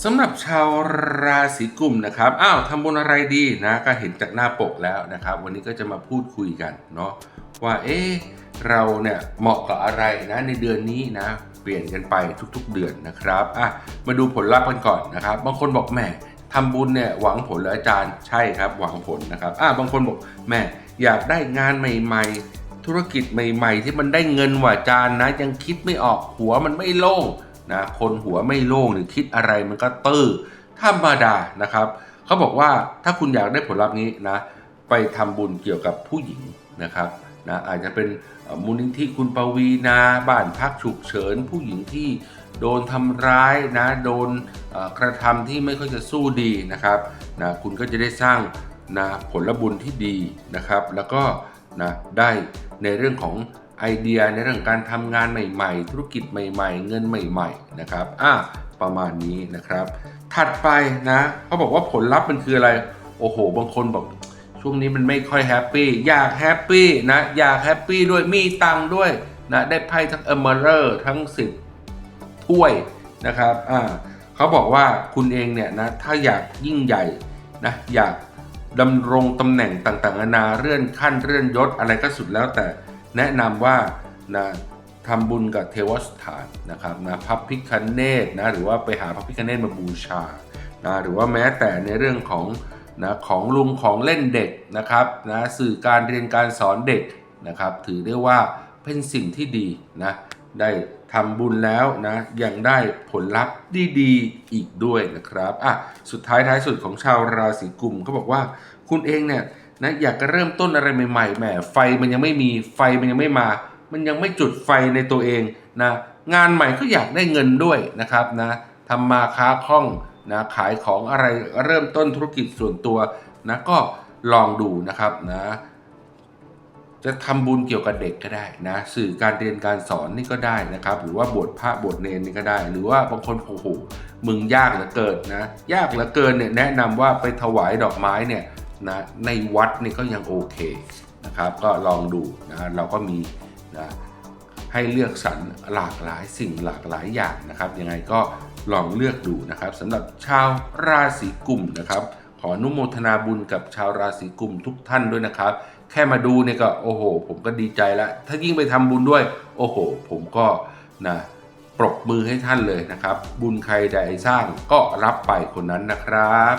สำหรับชาวราศีกุมนะครับ อ้าวทำบุญอะไรดีนะก็เห็นจากหน้าปกแล้วนะครับ วันนี้ก็จะมาพูดคุยกันเนาะว่าเอ๊ะเราเนี่ยเหมาะกับอะไรนะในเดือนนี้นะ เปลี่ยนกันไปทุกๆเดือนนะครับอะมาดูผลลัพธ์กันก่อนนะครับ บางคนบอกแหมทำบุญเนี่ยหวังผลเหรออาจารย์ใช่ครับหวังผลนะครับอะบางคนบอกแหมอยากได้งานใหม่ ๆ ธุรกิจใหม่ ๆ ที่มันได้เงินว่าจารย์นะยังคิดไม่ออกหัวมันไม่โล่ง นะคนหัวไม่โล่งหรือคิดอะไรมันก็ตื้อธรรมดานะครับเขาบอกว่าถ้าคุณอยากได้ผลลัพธ์นี้นะไปทำบุญเกี่ยวกับผู้หญิงนะครับนะอาจจะเป็นมูลนิธิคุณปวีนาบ้านพักฉุกเฉิน ผู้หญิงที่โดนทำร้ายนะโดนกระทำที่ไม่ค่อยจะสู้ดีนะครับนะคุณก็จะได้สร้างนะผลบุญที่ดีนะครับ แล้วก็นะได้ในเรื่องของ ไอเดียในเรื่องการทำงานใหม่ ๆ ธุรกิจใหม่ ๆ เงินใหม่ ๆ นะครับอะประมาณนี้นะครับ ถัดไปนะเขาบอกว่าผลลัพธ์มันคืออะไร โอ้โห บางคนบอกช่วงนี้มันไม่ค่อยแฮปปี้อยากแฮปปี้นะอยากแฮปปี้ด้วยมีตังค์ด้วยนะได้ไพ่ทั้งเอเมอร์ทั้งสิบถ้วยนะครับอ่าเขาบอกว่าคุณเองเนี่ยนะถ้าอยากยิ่งใหญ่นะอยากดำรงตำแหน่งต่างๆนานาเลื่อนขั้นเลื่อนยศอะไรก็สุดแล้วแต่ แนะนำว่านะทำบุญกับเทวสถานนะครับนะพระพิคเนตนะหรือว่าไปหาพระพิคเนตมาบูชานะหรือว่าแม้แต่ในเรื่องของนะของลุงของเล่นเด็กนะครับนะสื่อการเรียนการสอนเด็กนะครับ ถือได้ว่าเป็นสิ่งที่ดีนะได้ ทำบุญแล้วนะยังได้ผลลัพธ์ดีๆอีกด้วยนะครับอะสุดท้ายท้ายสุดของชาวราศีกุมเขาบอกว่าคุณเองเนี่ยนะอยากจะเริ่มต้นอะไรใหม่ๆแหมไฟมันยังไม่มีไฟมันยังไม่มา มันยังไม่จุดไฟในตัวเองนะงานใหม่ก็อยากได้เงินด้วยนะครับนะทำมาค้าคล่องนะขายของอะไรเริ่มต้นธุรกิจส่วนตัวนะก็ลองดูนะครับนะ จะทำบุญเกี่ยวกับเด็กก็ได้นะ สื่อการเรียนการสอนนี่ก็ได้นะครับ หรือว่าบวชพระบวชเนรนี่ก็ได้ หรือว่าบางคนโอ้โหมึงยากเหลือเกินนะ ยากเหลือเกินเนี่ยแนะนำว่าไปถวายดอกไม้เนี่ยนะในวัดนี่ก็ยังโอเคนะครับ ก็ลองดูนะเราก็มีนะให้เลือกสรรหลากหลายสิ่งหลากหลายอย่างนะครับ ยังไงก็ลองเลือกดูนะครับสำหรับชาวราศีกุมนะครับ ขออนุโมทนาบุญกับชาวราศีกุมทุกท่านด้วยนะครับ แค่มาดูเนี่ยก็โอ้โห ผมก็ดีใจแล้ว ถ้ายิ่งไปทำบุญด้วย โอ้โห ผมก็นะปรบมือให้ท่านเลยนะครับ บุญใครใดสร้างก็รับไปคนนั้นนะครับ